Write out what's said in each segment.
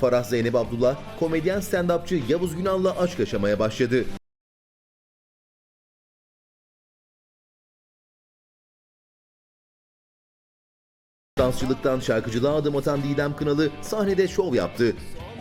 Farah Zeynep Abdullah, komedyen stand-upçı Yavuz Günal'la aşk yaşamaya başladı. Dansçılıktan şarkıcılığa adım atan Didem Kınalı sahnede şov yaptı.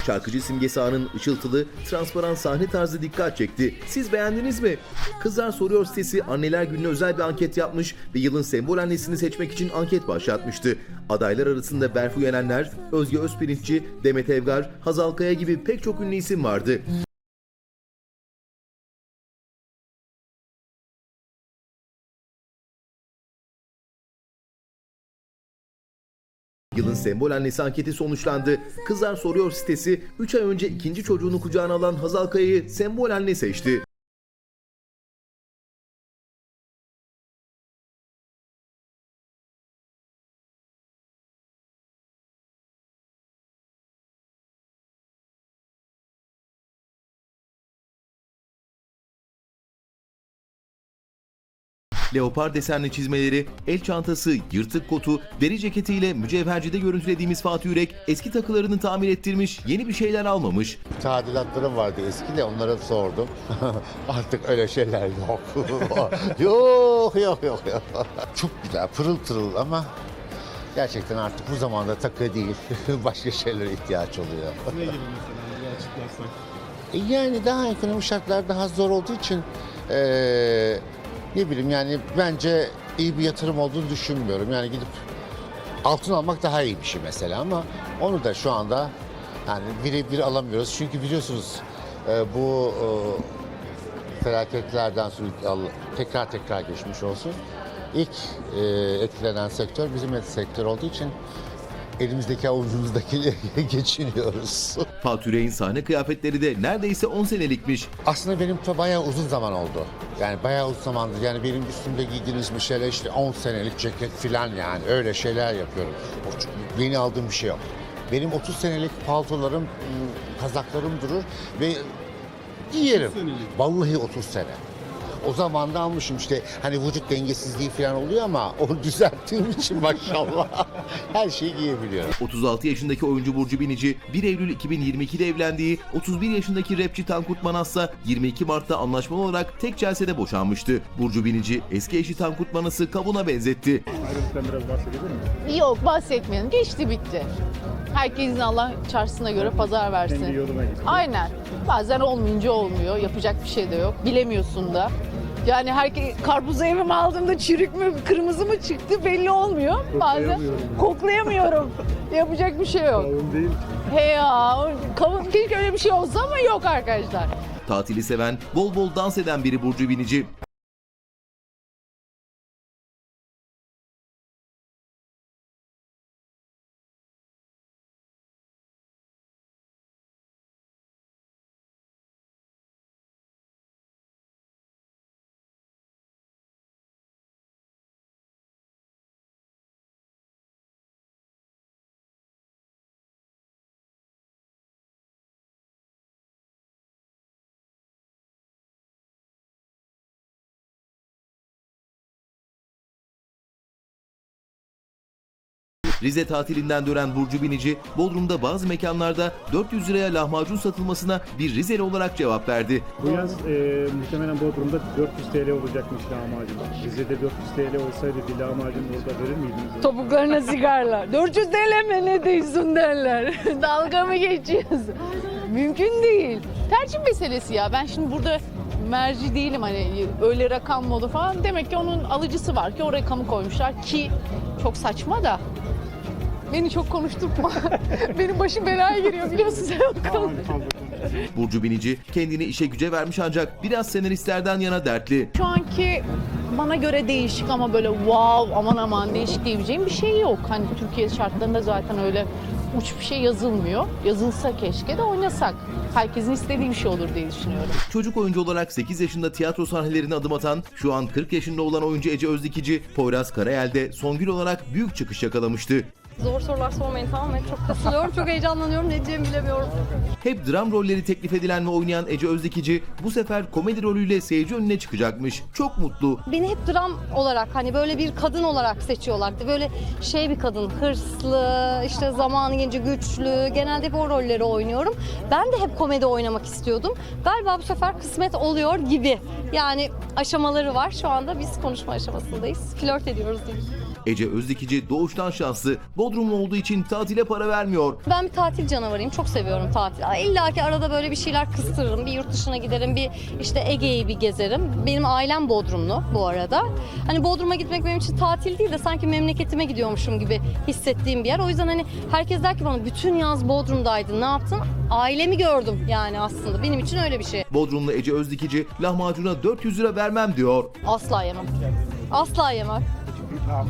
Şarkıcı Simge Sağ'ın ışıltılı, transparan sahne tarzı dikkat çekti. Siz beğendiniz mi? Kızlar Soruyor sitesi Anneler Günü'ne özel bir anket yapmış ve yılın sembol annesini seçmek için anket başlatmıştı. Adaylar arasında Berfu Yenerler, Özge Özpirinççi, Demet Evgar, Hazal Kaya gibi pek çok ünlü isim vardı. Yılın sembol annesi anketi sonuçlandı. Kızlar Soruyor sitesi 3 ay önce ikinci çocuğunu kucağına alan Hazal Kaya'yı sembol anne seçti. Leopar desenli çizmeleri, el çantası, yırtık kotu, deri ceketiyle mücevhercide görüntülediğimiz Fatih Yürek eski takılarını tamir ettirmiş, yeni bir şeyler almamış. Tadilatlarım vardı eski de onlara sordum. Artık öyle şeyler yok. yok yok yok yok. Çok güzel pırıl pırıl ama gerçekten artık bu zamanda takı değil başka şeylere ihtiyaç oluyor. Ne gibi mesela bir açıklarsak? Yani daha ekonomik şartlar daha zor olduğu için eee, ne bileyim yani bence iyi bir yatırım olduğunu düşünmüyorum. Yani gidip altın almak daha iyi bir şey mesela ama onu da şu anda yani birebir alamıyoruz. Çünkü biliyorsunuz eee, bu eee, felaketlerden sonra tekrar tekrar geçmiş olsun. İlk eee, etkilenen sektör bizim sektör olduğu için elimizdeki avucumuzdaki geçiniyoruz. Fatih Yürek'in sahne kıyafetleri de neredeyse 10 senelikmiş. Aslında benim bayağı uzun zaman oldu. Yani bayağı uzun zamandır. Yani benim üstümde giydiğiniz bir şeyler işte 10 senelik ceket filan yani öyle şeyler yapıyorum. Yeni aldığım bir şey yok. Benim 30 senelik paltolarım, ım, kazaklarım durur ve giyerim. Vallahi 30 sene. O zaman da almışım işte hani vücut dengesizliği falan oluyor ama onu düzelttiğim için maşallah her şeyi giyebiliyorum. 36 yaşındaki oyuncu Burcu Binici 1 Eylül 2022'de evlendiği 31 yaşındaki rapçi Tankurt Manas'la 22 Mart'ta anlaşmalı olarak tek celsede boşanmıştı. Burcu Binici eski eşi Tankurt Manas'ı kabuğuna benzetti. Ayrıntıdan biraz bahsedebilir mi? Yok bahsetmeyelim. Geçti bitti. Herkesin Allah çarşısına göre pazar Kendi versin. yoluna gitti. Aynen. Bazen olmayınca olmuyor. Yapacak bir şey de yok. Bilemiyorsun da. Yani herkes karpuzu evime aldığımda çürük mü, kırmızı mı çıktı belli olmuyor. Bazen Koklayamıyorum. koklayamıyorum. Yapacak bir şey yok. Kavun değil. He ya, kavun, keşke öyle bir şey olsa ama yok arkadaşlar. Tatili seven, bol bol dans eden biri Burcu Binici. Rize tatilinden dönen Burcu Binici, Bodrum'da bazı mekanlarda 400 liraya lahmacun satılmasına bir Rizeli olarak cevap verdi. Bu yaz e, muhtemelen Bodrum'da 400 TL olacakmış lahmacun. Rize'de 400 TL olsaydı bir lahmacun burada verir miydiniz? Topuklarına sigarlar. 400 TL mi ne diyorsun derler. Dalga mı geçiyorsun? Mümkün değil. Tercih meselesi ya. Ben şimdi burada merci değilim hani öyle rakam mı olur falan. Demek ki onun alıcısı var ki o rakamı koymuşlar ki çok saçma da. Beni çok konuşturma. Benim başım belaya giriyor biliyorsun sen o konuda. Burcu Binici kendini işe güce vermiş ancak biraz senaristlerden yana dertli. Şu anki bana göre değişik ama böyle wow aman aman değişik diyebileceğim bir şey yok. Hani Türkiye şartlarında zaten öyle uç bir şey yazılmıyor. Yazılsa keşke de oynasak. Herkesin istediği bir şey olur diye düşünüyorum. Çocuk oyuncu olarak 8 yaşında tiyatro sahnelerine adım atan, şu an 40 yaşında olan oyuncu Ece Özdikici, Poyraz Karayel'de Songül olarak büyük çıkış yakalamıştı. Zor sorular sormayın tamam mı? Çok kasılıyorum, çok heyecanlanıyorum. Ne diyeceğimi bilemiyorum. Hep dram rolleri teklif edilen ve oynayan Ece Özdikici bu sefer komedi rolüyle seyirci önüne çıkacakmış. Çok mutlu. Beni hep dram olarak hani böyle bir kadın olarak seçiyorlardı. Böyle şey bir kadın, hırslı, işte zamanı gelince güçlü. Genelde hep o rolleri oynuyorum. Ben de hep komedi oynamak istiyordum. Galiba bu sefer kısmet oluyor gibi. Yani aşamaları var. Şu anda biz konuşma aşamasındayız. Flört ediyoruz diyeyim. Ece Özdikici doğuştan şanslı. Bodrumlu olduğu için tatile para vermiyor. Ben bir tatil canavarıyım. Çok seviyorum tatil. İlla ki arada böyle bir şeyler kıstırırım. Bir yurt dışına giderim. Bir işte Ege'yi bir gezerim. Benim ailem Bodrumlu bu arada. Hani Bodrum'a gitmek benim için tatil değil de sanki memleketime gidiyormuşum gibi hissettiğim bir yer. O yüzden hani herkes der ki bana bütün yaz Bodrum'daydın. Ne yaptın? Ailemi gördüm yani aslında. Benim için öyle bir şey. Bodrumlu Ece Özdikici lahmacuna 400 lira vermem diyor. Asla yemem. Asla yemem. Tamam.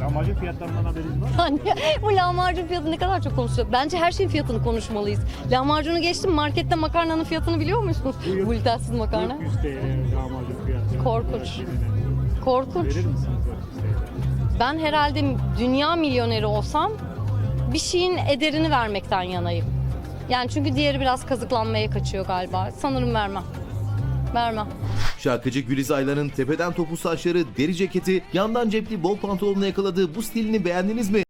Lahmacun fiyatlarından haberiniz var mı? Hani bu lahmacun fiyatı ne kadar çok konuşuluyor. Bence her şeyin fiyatını konuşmalıyız. Lahmacunu geçtim markette makarnanın fiyatını biliyor musunuz? Buyur. Glutensiz makarna. 400 TL lahmacun fiyatı. Korkunç. Korkunç. Verir misiniz 400 TL? Ben herhalde dünya milyoneri olsam bir şeyin ederini vermekten yanayım. Yani çünkü diğeri biraz kazıklanmaya kaçıyor galiba. Sanırım vermem. Vermem. Şarkıcı Güliz Aylan'ın tepeden topu saçları, deri ceketi, yandan cepli bol pantolonla yakaladığı bu stilini beğendiniz mi?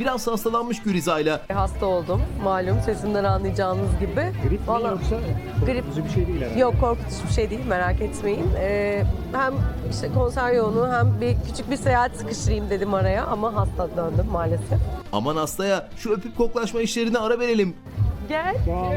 Biraz hastalanmış Güliz Ayla. Hasta oldum malum sesimden anlayacağınız gibi. Grip mi Vallahi- yoksa korkutucu bir şey değil herhalde. Yok korkutucu bir şey değil merak etmeyin. Ee, hem işte konser yoğunu hem bir küçük bir seyahat sıkıştırayım dedim araya ama hasta döndüm maalesef. Aman hastaya şu öpüp koklaşma işlerine ara verelim. Gel. Tamam.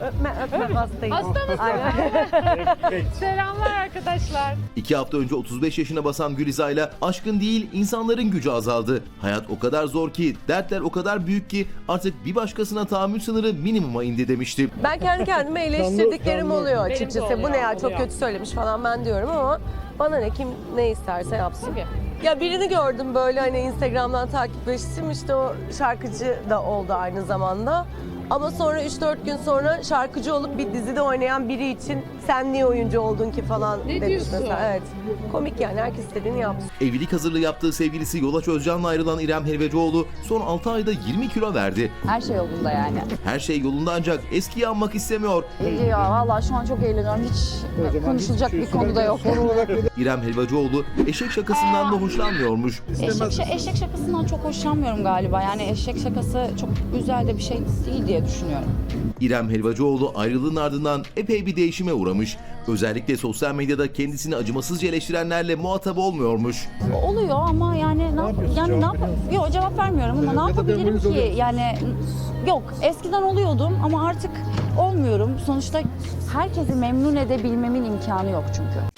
Öpme öpme hastayım. Hasta mısın? Selamlar arkadaşlar. İki hafta önce 35 yaşına basan Güliz Ayla aşkın değil insanların gücü azaldı. Hayat o kadar zor ki, dertler o kadar büyük ki artık bir başkasına tahammül sınırı minimuma indi demişti. Ben kendi kendime eleştirdiklerim oluyor Benim de açıkçası. Bu ne ya çok oluyor. kötü söylemiş falan ben diyorum ama bana ne kim ne isterse yapsın. Tabii. Ya birini gördüm böyle hani Instagram'dan takipleştim işte o şarkıcı da oldu aynı zamanda. Ama sonra 3-4 gün sonra şarkıcı olup bir dizide oynayan biri için sen niye oyuncu oldun ki falan Ne demiş diyorsun? mesela. Evet. Komik yani herkes istediğini yapsın. Evlilik hazırlığı yaptığı sevgilisi Yolaç Özcan'la ayrılan İrem Helvacıoğlu son 6 ayda 20 kilo verdi. Her şey yolunda yani. Her şey yolunda ancak eskiyi anmak istemiyor. Ya vallahi şu an çok eğleniyorum. Hiç konuşulacak bir konu da yok. İrem Helvacıoğlu eşek şakasından da hoşlanmıyormuş. Eşek, eşek şakasından çok hoşlanmıyorum galiba. Yani eşek şakası çok güzel de bir şey değil diye düşünüyorum. İrem Helvacıoğlu ayrılığın ardından epey bir değişime uğramış. Özellikle sosyal medyada kendisini acımasızca eleştirenlerle muhatap olmuyormuş. Oluyor ama yani ne, yap- yani ne yap Yok cevap vermiyorum ama ne yapabilirim ki? Yani yok eskiden oluyordum ama artık olmuyorum. Sonuçta herkesi memnun edebilmemin imkanı yok çünkü.